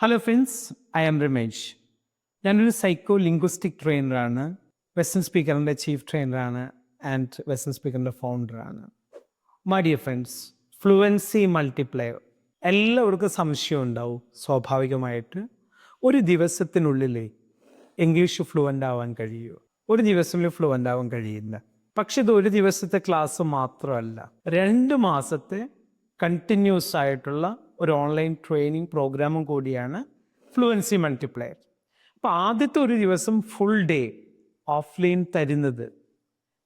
Hello friends I am Ramesh ഞാനൊരു psycho linguistic ട്രെയിനറാണ് western സ്പീക്കറിന്റെ ചീഫ് ട്രെയിനറാണ് ആൻഡ് വെസ്റ്റേൺ സ്പീക്കറിന്റെ ഫൗണ്ടറാണ് my dear friends fluency multiplier എല്ലാവർക്കും സംശയം ഉണ്ടാവും സ്വാഭാവികമായിട്ട്. ഒരു ദിവസത്തിനുള്ളിൽ ഇംഗ്ലീഷ് ഫ്ലുവന്റ് ആവാൻ കഴിയുമോ ഒരു ദിവസത്തിൽ ഫ്ലുവന്റ് ആവാൻ കഴിയില്ല. പക്ഷെ ഇത് ഒരു ദിവസത്തെ ക്ലാസ് മാത്രമല്ല രണ്ട് മാസത്തെ കണ്ടിന്യൂസ് ആയിട്ടുള്ള ഒരു ഓൺലൈൻ ട്രെയിനിങ് പ്രോഗ്രാമും കൂടിയാണ് ഫ്ലുവൻസി മൾട്ടിപ്ലയർ അപ്പോൾ ആദ്യത്തെ ഒരു ദിവസം ഫുൾ ഡേ ഓഫ്ലൈൻ തരുന്നത്.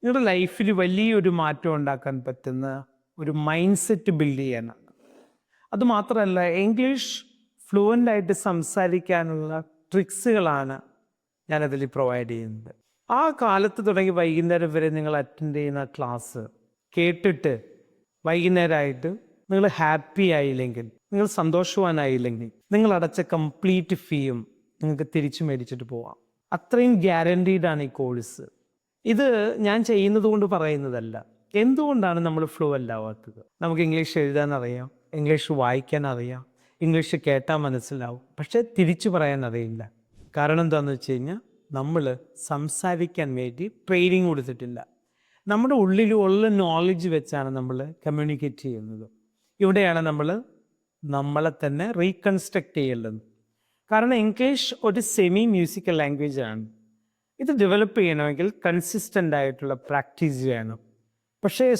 നിങ്ങളുടെ ലൈഫിൽ വലിയൊരു മാറ്റം ഉണ്ടാക്കാൻ പറ്റുന്ന ഒരു മൈൻഡ് സെറ്റ് ബിൽഡ് ചെയ്യാനാണ് അതുമാത്രമല്ല ഇംഗ്ലീഷ് ഫ്ലുവന്റ് ആയിട്ട് സംസാരിക്കാനുള്ള ട്രിക്സുകളാണ് ഞാനതിൽ പ്രൊവൈഡ് ചെയ്യുന്നത്. ആ കാലത്ത് തുടങ്ങി വൈകുന്നേരം വരെ നിങ്ങൾ അറ്റൻഡ് ചെയ്യുന്ന ക്ലാസ് കേട്ടിട്ട് വൈകുന്നേരമായിട്ട് നിങ്ങൾ ഹാപ്പി ആയില്ലെങ്കിൽ നിങ്ങൾ സന്തോഷവാനായില്ലെങ്കിൽ നിങ്ങൾ അടച്ച കംപ്ലീറ്റ് ഫീയും നിങ്ങൾക്ക് തിരിച്ചു മേടിച്ചിട്ട് പോവാം. അത്രയും ഗ്യാരണ്ടീഡ് ആണ് ഈ കോഴ്സ് ഇത് ഞാൻ ചെയ്യുന്നത് കൊണ്ട് പറയുന്നതല്ല. എന്തുകൊണ്ടാണ് നമ്മൾ ഫ്ലോ അല്ലാവാത്തത് നമുക്ക് ഇംഗ്ലീഷ് എഴുതാൻ അറിയാം ഇംഗ്ലീഷ് വായിക്കാൻ അറിയാം ഇംഗ്ലീഷ് കേട്ടാൽ മനസ്സിലാവും. പക്ഷേ തിരിച്ചു പറയാൻ അറിയില്ല. കാരണം എന്താണെന്ന് വെച്ച് കഴിഞ്ഞാൽ നമ്മൾ സംസാരിക്കാൻ വേണ്ടി ട്രെയിനിങ് കൊടുത്തിട്ടില്ല. നമ്മുടെ ഉള്ളിലുള്ള നോളജ് വെച്ചാണ് നമ്മൾ കമ്മ്യൂണിക്കേറ്റ് ചെയ്യുന്നത്. ഇവിടെയാണ് നമ്മൾ നമ്മളെ തന്നെ റീകൺസ്ട്രക്ട് ചെയ്യേണ്ടത്. കാരണം ഇംഗ്ലീഷ് ഒരു സെമി മ്യൂസിക്കൽ ലാംഗ്വേജ് ആണ്. ഇത് ഡെവലപ്പ് ചെയ്യണമെങ്കിൽ കൺസിസ്റ്റന്റ് ആയിട്ടുള്ള പ്രാക്ടീസ് വേണം. പക്ഷേ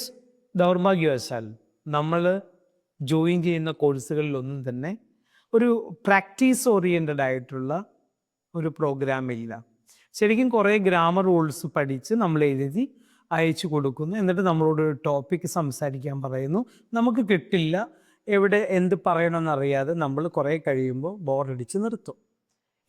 ദൗർഭാഗ്യവശാൽ നമ്മൾ ജോയിൻ ചെയ്യുന്ന കോഴ്സുകളിലൊന്നും തന്നെ ഒരു പ്രാക്ടീസ് ഓറിയന്റഡ് ആയിട്ടുള്ള ഒരു പ്രോഗ്രാം ഇല്ല. ശരിക്കും കുറേ ഗ്രാമർ റൂൾസ് പഠിച്ച് നമ്മൾ എഴുതി അയച്ചു കൊടുക്കുന്നു. എന്നിട്ട് നമ്മളോട് ഒരു ടോപ്പിക്ക് സംസാരിക്കാൻ പറയുന്നു. നമുക്ക് കിട്ടില്ല. എവിടെ എന്ത് പറയണമെന്നറിയാതെ നമ്മൾ കുറേ കഴിയുമ്പോൾ ബോറടിച്ച് നിർത്തും.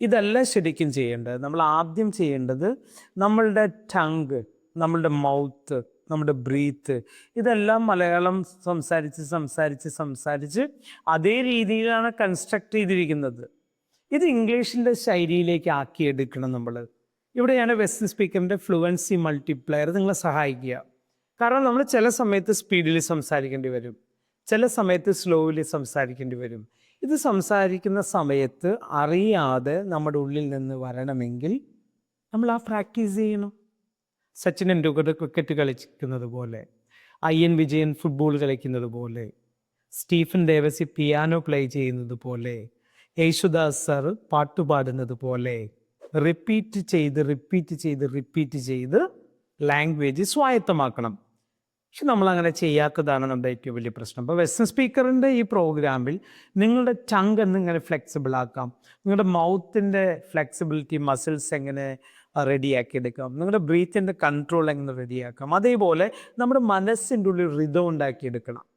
ഇതല്ല ശരിക്കും ചെയ്യേണ്ടത്. നമ്മൾ ആദ്യം ചെയ്യേണ്ടത് നമ്മളുടെ ടങ് നമ്മളുടെ മൗത്ത് നമ്മുടെ ബ്രീത്ത് ഇതെല്ലാം മലയാളം സംസാരിച്ച് സംസാരിച്ച് സംസാരിച്ച് അതേ രീതിയിലാണ് കൺസ്ട്രക്ട് ചെയ്തിരിക്കുന്നത്. ഇത് ഇംഗ്ലീഷിന്റെ ശൈലിയിലേക്ക് ആക്കിയെടുക്കണം നമ്മൾ. ഇവിടെയാണ് വെസ്റ്റ് സ്പീക്കറിന്റെ ഫ്ലുവൻസി മൾട്ടിപ്ലയർ നിങ്ങളെ സഹായിക്കുക. കാരണം നമ്മൾ ചില സമയത്ത് സ്പീഡിൽ സംസാരിക്കേണ്ടി വരും. ചില സമയത്ത് സ്ലോവിൽ സംസാരിക്കേണ്ടി വരും. ഇത് സംസാരിക്കുന്ന സമയത്ത് അറിയാതെ നമ്മുടെ ഉള്ളിൽ നിന്ന് വരണമെങ്കിൽ നമ്മൾ ആ പ്രാക്ടീസ് ചെയ്യണം. സച്ചിൻ ടെണ്ടുൽക്കർ ക്രിക്കറ്റ് കളിക്കുന്നത് പോലെ ഐ എൻ വിജയൻ ഫുട്ബോൾ കളിക്കുന്നത് പോലെ സ്റ്റീഫൻ ദേവസി പിയാനോ പ്ലേ ചെയ്യുന്നത് പോലെ യേശുദാസ് സർ പാട്ടുപാടുന്നത് പോലെ റിപ്പീറ്റ് ചെയ്ത് റിപ്പീറ്റ് ചെയ്ത് റിപ്പീറ്റ് ചെയ്ത് ലാംഗ്വേജ് സ്വായത്തമാക്കണം. പക്ഷെ നമ്മൾ അങ്ങനെ ചെയ്യാത്തതാണ് നമ്മുടെ ഏറ്റവും വലിയ പ്രശ്നം. അപ്പോൾ വെസ്റ്റേൺ സ്പീക്കറിന്റെ ഈ പ്രോഗ്രാമിൽ നിങ്ങളുടെ ടങ് എന്നിങ്ങനെ ഫ്ലെക്സിബിൾ ആക്കാം. നിങ്ങളുടെ മൗത്തിന്റെ ഫ്ലെക്സിബിലിറ്റി മസിൽസ് എങ്ങനെ റെഡിയാക്കി എടുക്കാം. നിങ്ങളുടെ ബ്രീത്തിന്റെ കൺട്രോൾ എങ്ങനെ റെഡിയാക്കാം അതേപോലെ നമ്മുടെ മനസ്സിന്റെ ഉള്ളിൽ റിതം ഉണ്ടാക്കിയെടുക്കണം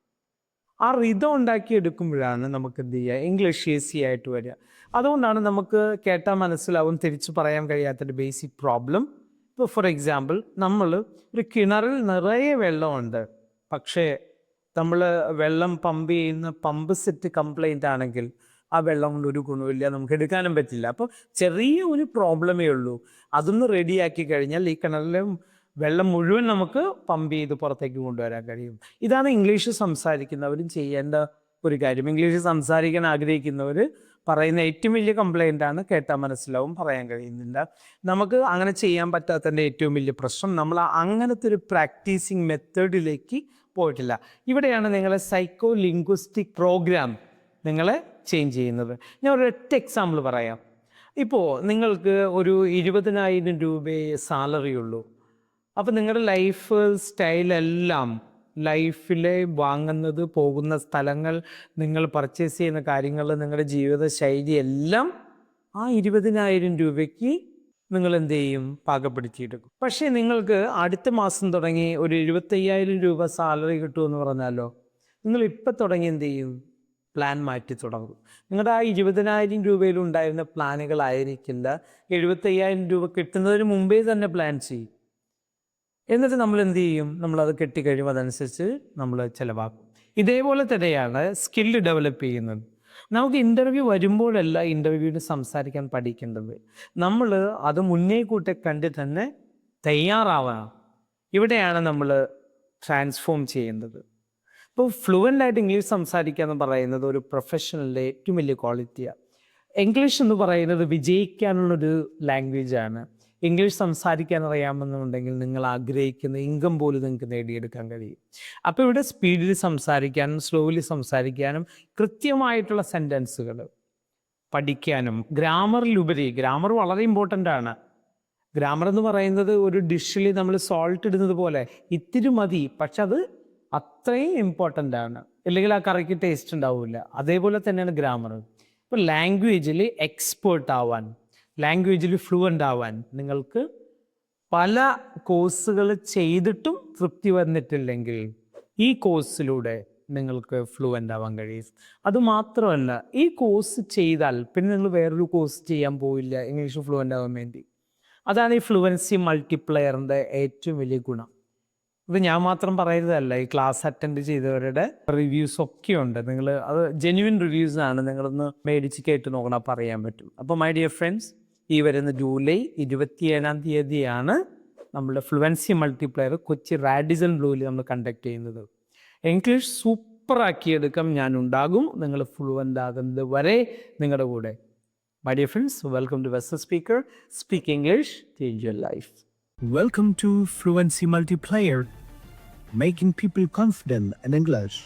ആ റിതം ഉണ്ടാക്കിയെടുക്കുമ്പോഴാണ് നമുക്ക് എന്ത് ചെയ്യുക? ഇംഗ്ലീഷ് ഈസി ആയിട്ട് വരിക. അതുകൊണ്ടാണ് നമുക്ക് കേട്ടാൽ മനസ്സിലാവും തിരിച്ചു പറയാൻ കഴിയാത്തൊരു ബേസിക് പ്രോബ്ലം ഇപ്പോൾ ഫോർ എക്സാമ്പിൾ നമ്മൾ ഒരു കിണറിൽ നിറയെ വെള്ളമുണ്ട്. പക്ഷേ നമ്മൾ വെള്ളം പമ്പ് ചെയ്യുന്ന പമ്പ് സെറ്റ് കംപ്ലൈന്റ് ആണെങ്കിൽ ആ വെള്ളം കൊണ്ട് ഒരു ഗുണമില്ല നമുക്ക് എടുക്കാനും പറ്റില്ല. അപ്പോൾ ചെറിയ ഒരു പ്രോബ്ലമേ ഉള്ളൂ. അതൊന്ന് റെഡിയാക്കി കഴിഞ്ഞാൽ ഈ കിണറിലെ വെള്ളം മുഴുവൻ നമുക്ക് പമ്പ് ചെയ്ത് പുറത്തേക്ക് കൊണ്ടുവരാൻ കഴിയും. ഇതാണ് ഇംഗ്ലീഷ് സംസാരിക്കുന്നവരും ചെയ്യേണ്ട ഒരു കാര്യം. ഇംഗ്ലീഷ് സംസാരിക്കാൻ ആഗ്രഹിക്കുന്നവർ പറയുന്ന ഏറ്റവും വലിയ കംപ്ലൈന്റ് ആണ് കേട്ടാൽ മനസ്സിലാവും പറയാൻ കഴിയുന്നില്ല. നമുക്ക് അങ്ങനെ ചെയ്യാൻ പറ്റാത്തതിന്റെ ഏറ്റവും വലിയ പ്രശ്നം നമ്മൾ അങ്ങനത്തെ ഒരു പ്രാക്ടീസിങ് മെത്തേഡിലേക്ക് പോയിട്ടില്ല. ഇവിടെയാണ് നിങ്ങളെ സൈക്കോ ലിംഗ്വിസ്റ്റിക് പ്രോഗ്രാം നിങ്ങളെ ചേഞ്ച് ചെയ്യുന്നത്. ഞാൻ ഒരു ഒറ്റ എക്സാമ്പിൾ പറയാം. ഇപ്പോൾ നിങ്ങൾക്ക് ഒരു ഇരുപതിനായിരം രൂപയെ സാലറി ഉള്ളൂ. അപ്പോൾ നിങ്ങളുടെ ലൈഫ് സ്റ്റൈലെല്ലാം ലൈഫിലെ വാങ്ങുന്നത് പോകുന്ന സ്ഥലങ്ങൾ നിങ്ങൾ പർച്ചേസ് ചെയ്യുന്ന കാര്യങ്ങൾ നിങ്ങളുടെ ജീവിത ശൈലി എല്ലാം ആ ഇരുപതിനായിരം രൂപയ്ക്ക് നിങ്ങൾ എന്ത് ചെയ്യും? പാകപ്പെടുത്തിയെടുക്കും. പക്ഷേ നിങ്ങൾക്ക് അടുത്ത മാസം തുടങ്ങി ഒരു എഴുപത്തയ്യായിരം രൂപ സാലറി കിട്ടുമെന്ന് പറഞ്ഞാലോ നിങ്ങൾ ഇപ്പം തുടങ്ങി എന്ത് ചെയ്യും? പ്ലാൻ മാറ്റി തുടങ്ങും. നിങ്ങളുടെ ആ ഇരുപതിനായിരം രൂപയിൽ ഉണ്ടായിരുന്ന പ്ലാനുകളായിരിക്കില്ല എഴുപത്തയ്യായിരം രൂപ കിട്ടുന്നതിന് മുമ്പേ തന്നെ പ്ലാൻ ചെയ്യും. എന്നിട്ട് നമ്മൾ എന്ത് ചെയ്യും? നമ്മൾ നമ്മളത് കെട്ടിക്കഴിയുമ്പോൾ അതനുസരിച്ച് നമ്മൾ ചിലവാക്കും. ഇതേപോലെ തന്നെയാണ് സ്കില്ല് ഡെവലപ്പ് ചെയ്യുന്നത്. നമുക്ക് ഇന്റർവ്യൂ വരുമ്പോഴല്ല ഇന്റർവ്യൂവിന് സംസാരിക്കാൻ പഠിക്കേണ്ടത്. നമ്മൾ അത് മുന്നേ കൂട്ടി കണ്ട് തന്നെ തയ്യാറാവണം ഇവിടെയാണ് നമ്മൾ ട്രാൻസ്ഫോം ചെയ്യേണ്ടത് ഇപ്പോൾ ഫ്ലുവന്റ് ആയിട്ട് ഇംഗ്ലീഷ് സംസാരിക്കുക എന്ന് പറയുന്നത് ഒരു പ്രൊഫഷണലിന്റെ ഏറ്റവും വലിയ ക്വാളിറ്റിയാണ് ഇംഗ്ലീഷ് എന്ന് പറയുന്നത് വിജയിക്കാനുള്ളൊരു ലാംഗ്വേജ് ആണ്. ഇംഗ്ലീഷ് സംസാരിക്കാൻ അറിയാമെന്നുണ്ടെങ്കിൽ നിങ്ങൾ ആഗ്രഹിക്കുന്ന ഇൻകം പോലും നിങ്ങൾക്ക് നേടിയെടുക്കാൻ കഴിയും. അപ്പോൾ ഇവിടെ സ്പീഡിൽ സംസാരിക്കാനും സ്ലോലി സംസാരിക്കാനും കൃത്യമായിട്ടുള്ള സെന്റൻസുകൾ പഠിക്കാനും ഗ്രാമറിലുപരി ഗ്രാമർ വളരെ ഇമ്പോർട്ടന്റ് ആണ്. ഗ്രാമർ എന്ന് പറയുന്നത് ഒരു ഡിഷിൽ നമ്മൾ സോൾട്ട് ഇടുന്നത് പോലെ ഇത്തിരി മതി പക്ഷെ അത് അത്രയും ഇമ്പോർട്ടന്റ് ആണ്. ഇല്ലെങ്കിൽ ആ കറിക്ക് ടേസ്റ്റ് ഉണ്ടാവില്ല അതേപോലെ തന്നെയാണ് ഗ്രാമർ ഇപ്പോൾ ലാംഗ്വേജിൽ എക്സ്പേർട്ട് ആവാൻ ലാംഗ്വേജിൽ ഫ്ലുവന്റ് ആവാൻ നിങ്ങൾക്ക് പല കോഴ്സുകൾ ചെയ്തിട്ടും തൃപ്തി വന്നിട്ടില്ലെങ്കിൽ ഈ കോഴ്സിലൂടെ നിങ്ങൾക്ക് ഫ്ലുവന്റ് ആവാൻ കഴിയും. അതുമാത്രമല്ല ഈ കോഴ്സ് ചെയ്താൽ പിന്നെ നിങ്ങൾ വേറൊരു കോഴ്സ് ചെയ്യാൻ പോയില്ല ഇംഗ്ലീഷ് ഫ്ലുവന്റ് ആവാൻ വേണ്ടി. അതാണ് ഈ ഫ്ലുവൻസി മൾട്ടിപ്ലയറിന്റെ ഏറ്റവും വലിയ ഗുണം. ഇത് ഞാൻ മാത്രം പറയരുതല്ല ഈ ക്ലാസ് അറ്റൻഡ് ചെയ്തവരുടെ റിവ്യൂസ് ഒക്കെ ഉണ്ട് നിങ്ങൾ അത് ജെന്യുവിൻ റിവ്യൂസ് ആണ് നിങ്ങളൊന്ന് മേടിച്ച് കേട്ട് നോക്കണം പറയാൻ പറ്റും. അപ്പോൾ മൈ ഡിയർ ഫ്രണ്ട്സ് ഈ വരുന്ന ജൂലൈ ഇരുപത്തിയേഴാം തീയതിയാണ് നമ്മുടെ ഫ്ലുവൻസി മൾട്ടിപ്ലയർ കൊച്ചി റാഡിസൺ ബ്ലൂവിൽ നമ്മൾ കണ്ടക്ട് ചെയ്യുന്നത്. ഇംഗ്ലീഷ് സൂപ്പറാക്കിയെടുക്കാൻ ഞാൻ ഉണ്ടാകും നിങ്ങൾ ഫ്ലുവന്റ് ആകുന്നത് വരെ നിങ്ങളുടെ കൂടെ. My dear friends welcome to western speaker speak English change your life welcome to fluency multiplier making people confident in English.